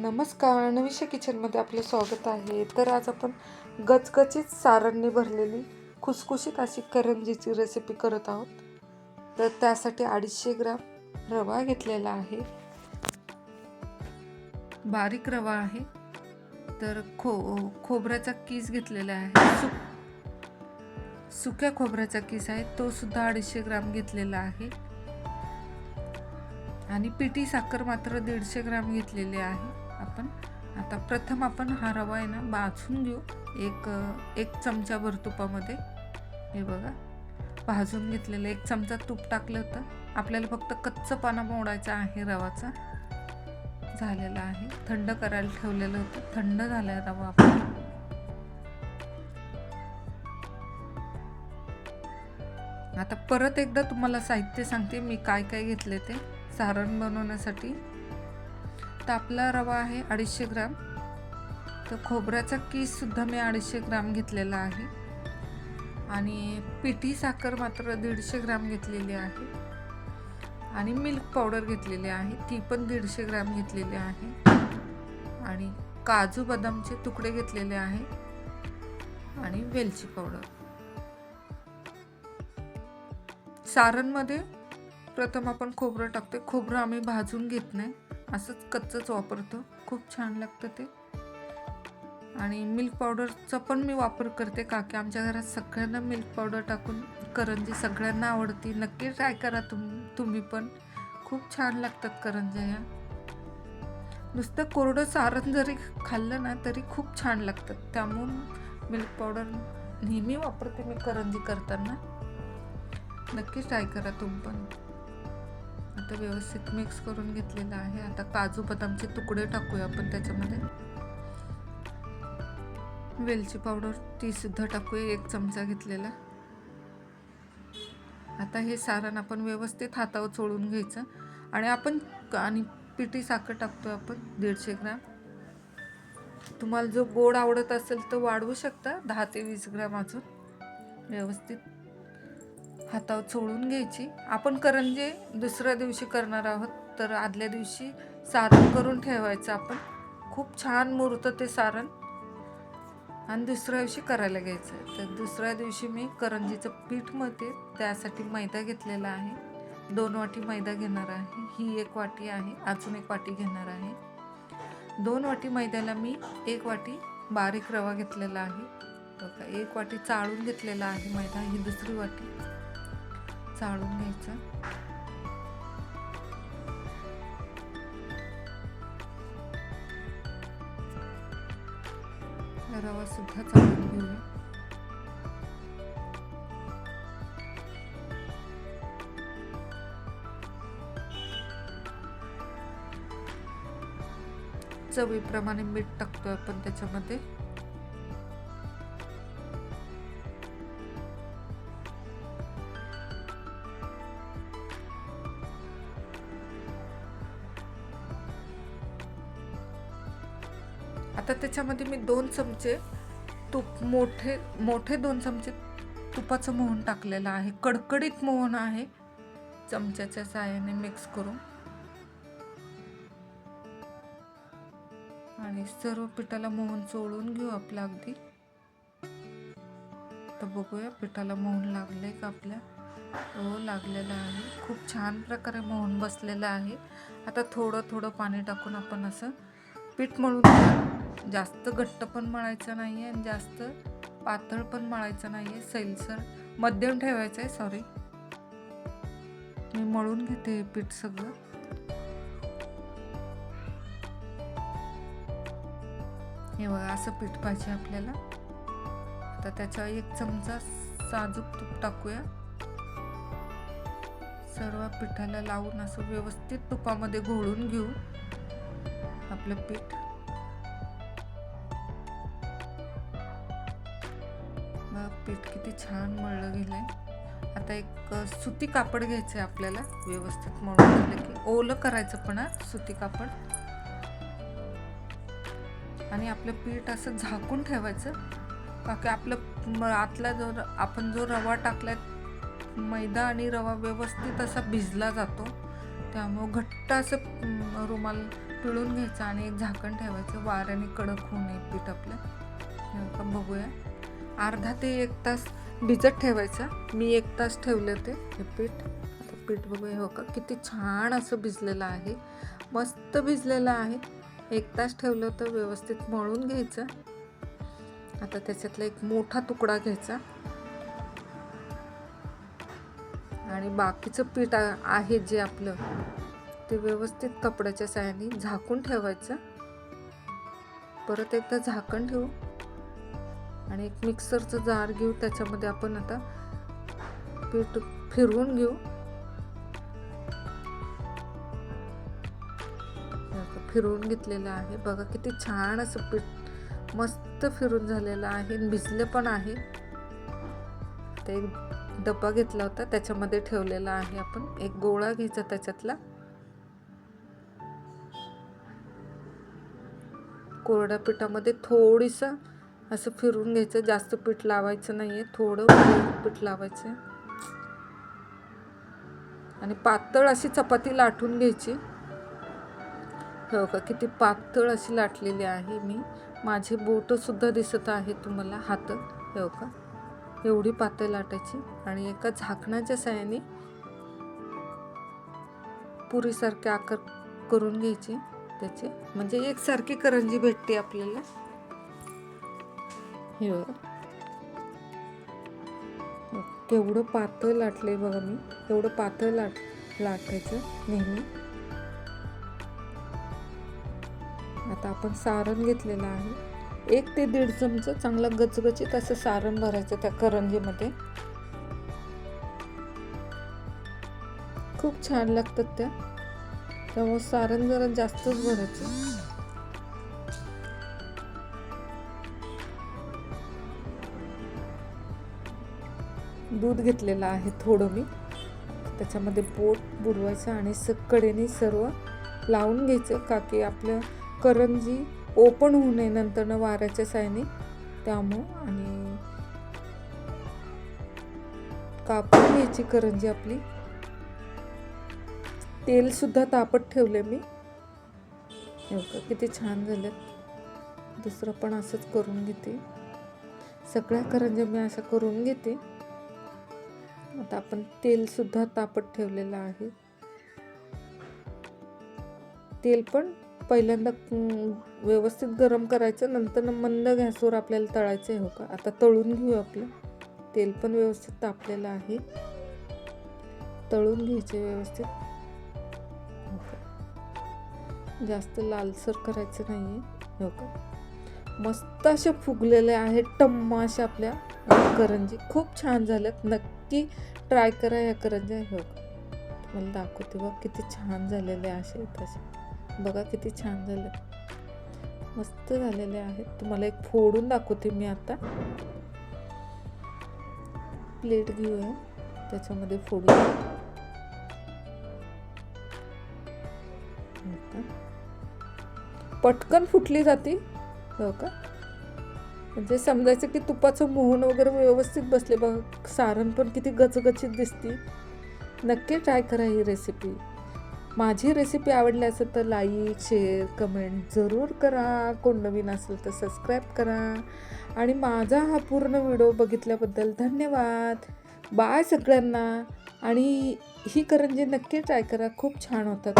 नमस्कार. नविशा किचनमध्ये आपलं स्वागत आहे. तर आज आपण गचगचीत सारणने भरलेली खुसखुशीत अशी करंजीची रेसिपी करत आहोत. तर त्यासाठी अडीचशे ग्राम रवा घेतलेला आहे. बारीक रवा आहे. तर खो खोबऱ्याचा किस घेतलेला आहे. सुक सुक्या खोबऱ्याचा किस आहे. तो सुद्धा अडीचशे ग्राम घेतलेला आहे. आणि पिठी साखर मात्र दीडशे ग्राम घेतलेली आहे. आपण. आता प्रथम आपण हा रवा आहे ना भाजून घेऊ. एक एक चमचाभर तुपामध्ये. हे बघा. भाजून घेतलेलं एक चमचा तूप टाकलं होतं. आपल्याला फक्त कच्चं पाना मोडायचं आहे रवाचा. झालेला आहे. थंड करायला ठेवलेलं होतं. थंड झाला रवा आपण आता परत एकदा तुम्हाला साहित्य सांगते मी काय काय घेतले ते. सारण बनवण्यासाठी. तापला आपला रवा आहे अडीचशे ग्राम. तर खोबऱ्याचा केससुद्धा मी अडीचशे ग्राम घेतलेला आहे. आणि पिठी साखर मात्र दीडशे ग्राम घेतलेली आहे. आणि मिल्क पावडर घेतलेली आहे. ती पण दीडशे ग्राम घेतलेली आहे. आणि काजू बदामचे तुकडे घेतलेले आहे. आणि वेलची पावडर. सारणमध्ये प्रथम आपण खोबरं टाकतो खोबरं आम्ही भाजून घेत नाही. असंच कच्चंच वापरतो. खूप छान लागतं ते. आणि मिल्क पावडरचा पण मी वापर करते. का की आमच्या घरात सगळ्यांना मिल्क पावडर टाकून करंजी सगळ्यांना आवडती. नक्की ट्राय करा तुम तुम्ही पण. खूप छान लागतात करंज्या ह्या नुसतं कोरडं सारण जरी खाल्लं ना तरी खूप छान लागतात. त्यामुळं मिल्क पावडर नेहमी वापरते मी करंजी करताना. नक्की ट्राय करा तुम्ही पण. आता व्यवस्थित मिक्स करून घेतलेलं आहे. आता काजू बदामचे तुकडे टाकूया आपण त्याच्यामध्ये. वेलची पावडर ती सुद्धा टाकूया एक चमचा घेतलेला. आता हे सारण आपण व्यवस्थित हातावर चोळून घ्यायचं. आणि आपण आणि पिठी साखर टाकतोय आपण दीडशे ग्राम. तुम्हाला जो गोड आवडत असेल तर वाढवू शकता दहा ते वीस ग्राम अजून. व्यवस्थित. हातावर चोळून घ्यायची. आपण करंजे दुसऱ्या दिवशी करणार आहोत तर आदल्या दिवशी सारण करून ठेवायचं आपण. खूप छान मुरतं ते सारण. आणि दुसऱ्या दिवशी करायला घ्यायचं. तर दुसऱ्या दिवशी मी करंजीचं पीठ मळते. त्यासाठी मैदा घेतलेला आहे. दोन वाटी मैदा घेणार आहे. ही एक वाटी आहे. अजून एक वाटी घेणार आहे. दोन वाटी मैद्याला मी एक वाटी बारीक रवा घेतलेला आहे. बघा एक वाटी चाळून घेतलेला आहे मैदा. ही दुसरी वाटी. चाळून घ्यायचं. रवा सुद्धा चालून घेऊया. चवीप्रमाणे मीठ टाकतोय आपण त्याच्यामध्ये. आता त्याच्यामध्ये मी दोन चमचे तूप मोठे मोठे दोन चमचे तुपाचं मोहन टाकलेलं आहे. कडकडीत मोहन आहे. चमच्याच्या साह्याने मिक्स करून. आणि सर्व पिठाला मोहन चोळून घेऊ आपला अगदी. तर बघूया पिठाला मोहन लागले का आपल्या? हो लागलेलं आहे. खूप छान प्रकारे मोहन बसलेलं आहे. आता थोडं थोडं पाणी टाकून आपण असं पीठ मळून जास्त घट्ट पण मळायचं नाही आहे आणि जास्त पातळ पण मळायचं नाही आहे सैलसर मध्यम ठेवायचं आहे सॉरी मी मळून घेते हे पीठ सगळं. हे बघा असं पीठ पाहिजे आपल्याला. आता त्याच्या एक चमचा साजूक तूप टाकूया. सर्व पिठाला लावून असं व्यवस्थित तुपामध्ये घोळून घेऊ आपलं पीठ. छान मळलं गेलं आहे आता एक सुती कापड घ्यायचं आहे आपल्याला व्यवस्थित मळून झालं की ओलं करायचं पण सुती कापड. आणि आपलं पीठ असं झाकून ठेवायचं. का की आपलं म- आतला जो र- आपण जो रवा टाकला मैदा आणि रवा व्यवस्थित असा भिजला जातो. त्यामुळं घट्ट असं रुमाल पिळून घ्यायचं आणि एक झाकण ठेवायचं. वाऱ्याने कडक होऊ नये पीठ आपलं. बघूया. अर्धा ते एक तास भिजत ठेवायचं. मी एक तास ठेवलं ते हे पीठ. आता पीठ बघूया हो का? किती छान असं भिजलेलं आहे. मस्त भिजलेलं आहे. एक तास ठेवलं तर व्यवस्थित मळून घ्यायचं. आता त्याच्यातला एक मोठा तुकडा घ्यायचा. आणि बाकीचं पीठ आहे जे आपलं ते व्यवस्थित कपड्याच्या साह्याने झाकून ठेवायचं. परत एकदा झाकण ठेवू. आणि एक मिक्सरचं जार घेऊ त्याच्यामध्ये आपण आता पीठ फिरवून घेऊ. फिरवून घेतलेलं आहे. बघा किती छान असं पीठ मस्त फिरून झालेलं आहे. भिजलं पण आहे. ते एक डब्बा घेतला होता त्याच्यामध्ये ठेवलेला आहे आपण. एक गोळा घ्यायचा त्याच्यातला. कोरड्या पिठामध्ये थोडीसं असं फिरून घ्यायचं. जास्त पीठ लावायचं नाही आहे थोडं पीठ लावायचं. आणि पातळ अशी चपाती लाटून घ्यायची. हो का किती पातळ अशी लाटलेली आहे मी. माझे बोटंसुद्धा दिसत आहे तुम्हाला हात हो का एवढी पातळ लाटायची. आणि एका झाकणाच्या साह्याने पुरीसारखे आकार करून घ्यायची त्याचे. म्हणजे एकसारखी करंजी भेटते आपल्याला. हे केवढं पातळ लाटले बघा मी. एवढं पातळ लाट लाटायचं नेहमी. आता आपण सारण घेतलेलं आहे. एक ते दीड चमचं चांगला गचगचीत असं सारण भरायचं त्या करंजीमध्ये. खूप छान लागतात त्या. त्यामुळे सारण जरा जास्तच भरायचं. दूध घेतलेलं आहे थोडं मी. त्याच्यामध्ये बोट बुडवायचं आणि स कडेने सर्व लावून घ्यायचं. का की आपलं करंजी ओपन होऊ नये नंतरनं वाऱ्याच्या सायने त्यामुळं आणि कापून घ्यायची करंजी आपली. तेलसुद्धा तापत ठेवले मी. हे किती छान झालं. दुसरं पण असंच करून घेते. सगळ्या करंज्या मी असं करून घेते. आता आपण तेल सुद्धा तापत ठेवलेलं आहे. तेल पण पहिल्यांदा व्यवस्थित गरम करायचं नंतर मंद गॅसवर आपल्याला तळायचं आहे हो का? आता तळून घेऊ आपलं. तेल पण व्यवस्थित तापलेलं आहे. तळून घ्यायचे व्यवस्थित. हो जास्त लालसर करायचं नाही आहे हो का? मस्त अशा फुगलेल्या आहेत टम्मा अशा आपल्या. करंजी खूप छान झाल्यात. नक्की ट्राय करा या करंज्या हो का? मला दाखवते बघ किती छान झालेले असे तसे बघा किती छान झाले. मस्त झालेले आहेत. तुम्हाला एक फोडून दाखवते मी आता. प्लेट घेऊया. त्याच्यामध्ये फोडून हो का? पटकन फुटली जाते. हो का? म्हणजे समजायचं की तुपाचं मोहन वगैरे व्यवस्थित बसले बघ. सारण पण किती गचगचीत दिसते. नक्की ट्राय करा ही रेसिपी माझी रेसिपी आवडली असेल तर लाईक शेअर कमेंट जरूर करा. कोण नवीन असेल तर सबस्क्राईब करा. आणि माझा हा पूर्ण व्हिडिओ बघितल्याबद्दल धन्यवाद. बाय सगळ्यांना. आणि ही करंजी नक्की ट्राय करा. खूप छान होतात.